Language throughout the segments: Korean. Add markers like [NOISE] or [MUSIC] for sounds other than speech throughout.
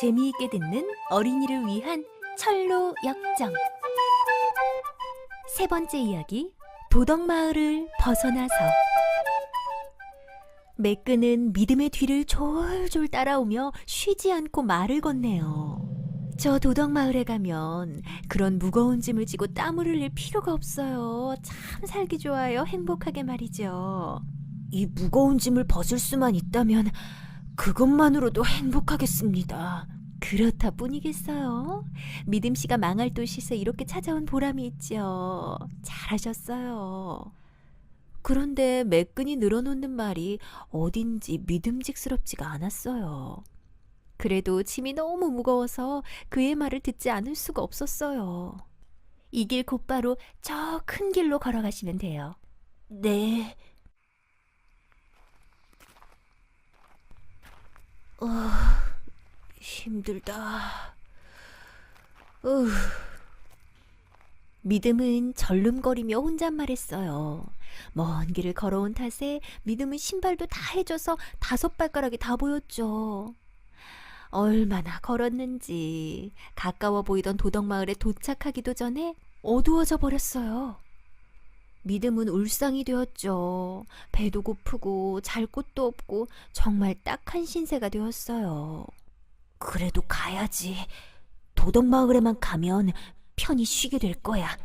재미있게 듣는 어린이를 위한 철로 역정 세 번째 이야기 도덕마을을 벗어나서 매끈은 믿음의 뒤를 졸졸 따라오며 쉬지 않고 말을 건네요. 저 도덕마을에 가면 그런 무거운 짐을 지고 땀을 흘릴 필요가 없어요. 참 살기 좋아요. 행복하게 말이죠. 이 무거운 짐을 벗을 수만 있다면 그것만으로도 행복하겠습니다. 그렇다 뿐이겠어요. 믿음 씨가 망할 도시에서 이렇게 찾아온 보람이 있죠. 잘하셨어요. 그런데 매끈이 늘어놓는 말이 어딘지 믿음직스럽지가 않았어요. 그래도 짐이 너무 무거워서 그의 말을 듣지 않을 수가 없었어요. 이 길 곧바로 저 큰 길로 걸어가시면 돼요. 네. 어, 힘들다. 어. 믿음은 절름거리며 혼잣말했어요. 먼 길을 걸어온 탓에 믿음은 신발도 다 해져서 다섯 발가락이 다 보였죠. 얼마나 걸었는지 가까워 보이던 도덕마을에 도착하기도 전에 어두워져 버렸어요. 믿음은 울상이 되었죠. 배도 고프고 잘 곳도 없고 정말 딱한 신세가 되었어요. 그래도 가야지. 도덕마을에만 가면 편히 쉬게 될 거야.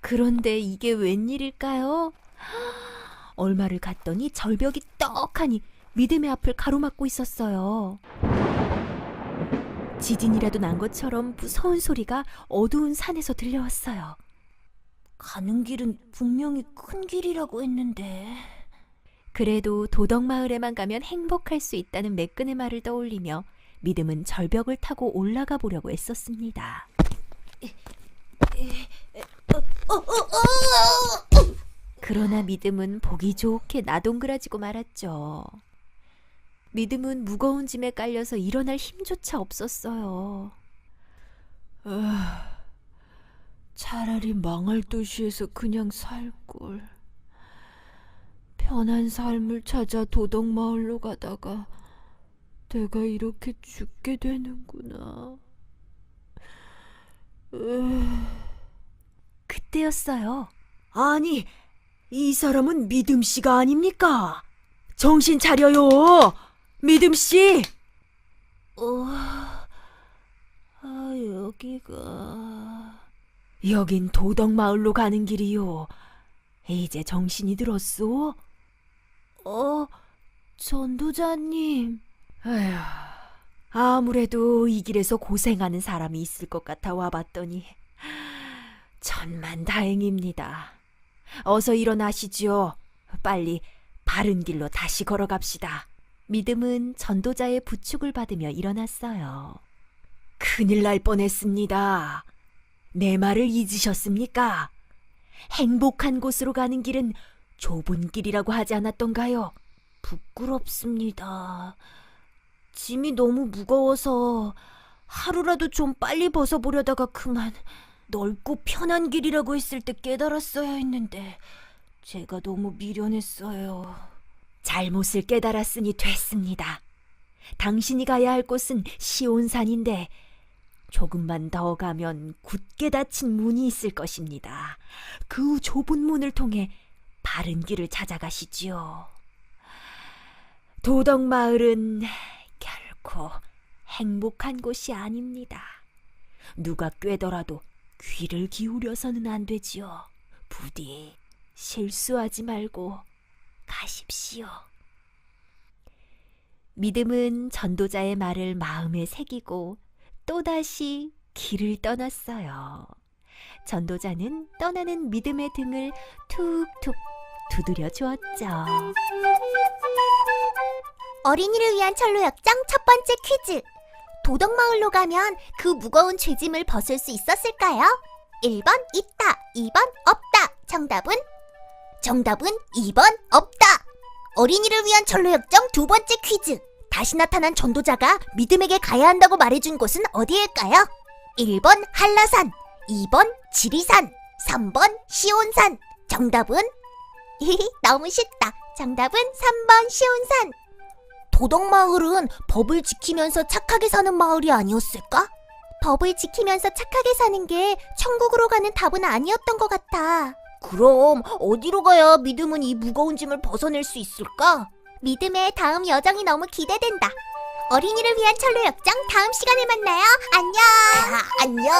그런데 이게 웬일일까요? 얼마를 갔더니 절벽이 떡하니 믿음의 앞을 가로막고 있었어요. 지진이라도 난 것처럼 무서운 소리가 어두운 산에서 들려왔어요. 가는 길은 분명히 큰 길이라고 했는데. 그래도 도덕마을에만 가면 행복할 수 있다는 매끈의 말을 떠올리며 믿음은 절벽을 타고 올라가 보려고 애썼습니다. 그러나 믿음은 보기 좋게 나동그라지고 말았죠. 믿음은 무거운 짐에 깔려서 일어날 힘조차 없었어요. 아, 차라리 망할 도시에서 그냥 살걸. 편한 삶을 찾아 도덕마을로 가다가 내가 이렇게 죽게 되는구나. 으, 그때였어요. 아니, 이 사람은 믿음 씨가 아닙니까? 정신 차려요, 믿음 씨. 어, 아, 여기가. 여긴 도덕마을로 가는 길이요. 이제 정신이 들었소? 어, 전도자님. 에휴, 아무래도 이 길에서 고생하는 사람이 있을 것 같아 와봤더니 천만 다행입니다. 어서 일어나시지요. 빨리 바른 길로 다시 걸어갑시다. 믿음은 전도자의 부축을 받으며 일어났어요. 큰일 날 뻔했습니다. 내 말을 잊으셨습니까? 행복한 곳으로 가는 길은 좁은 길이라고 하지 않았던가요? 부끄럽습니다. 짐이 너무 무거워서 하루라도 좀 빨리 벗어보려다가 그만 넓고 편한 길이라고 했을 때 깨달았어야 했는데 제가 너무 미련했어요. 잘못을 깨달았으니 됐습니다. 당신이 가야 할 곳은 시온산인데 조금만 더 가면 굳게 닫힌 문이 있을 것입니다. 그 좁은 문을 통해 바른 길을 찾아가시지요. 도덕마을은 결코 행복한 곳이 아닙니다. 누가 꿰더라도 귀를 기울여서는 안 되지요. 부디 실수하지 말고 가십시오. 믿음은 전도자의 말을 마음에 새기고 또다시 길을 떠났어요. 전도자는 떠나는 믿음의 등을 툭툭 두드려 주었죠. 어린이를 위한 철로 역장 첫 번째 퀴즈. 도덕마을로 가면 그 무거운 죄짐을 벗을 수 있었을까요? 1번 있다, 2번 없다. 정답은? 정답은 2번 없다. 어린이를 위한 철로 역정 두 번째 퀴즈. 다시 나타난 전도자가 믿음에게 가야 한다고 말해준 곳은 어디일까요? 1번 한라산, 2번 지리산, 3번 시온산. 정답은? [LAUGHS] 너무 쉽다. 정답은 3번 시온산. 도덕마을은 법을 지키면서 착하게 사는 마을이 아니었을까? 법을 지키면서 착하게 사는 게 천국으로 가는 답은 아니었던 것 같아. 그럼 어디로 가야 믿음은 이 무거운 짐을 벗어낼 수 있을까? 믿음의 다음 여정이 너무 기대된다. 어린이를 위한 철로 역정 다음 시간에 만나요. 안녕. 아, 안녕.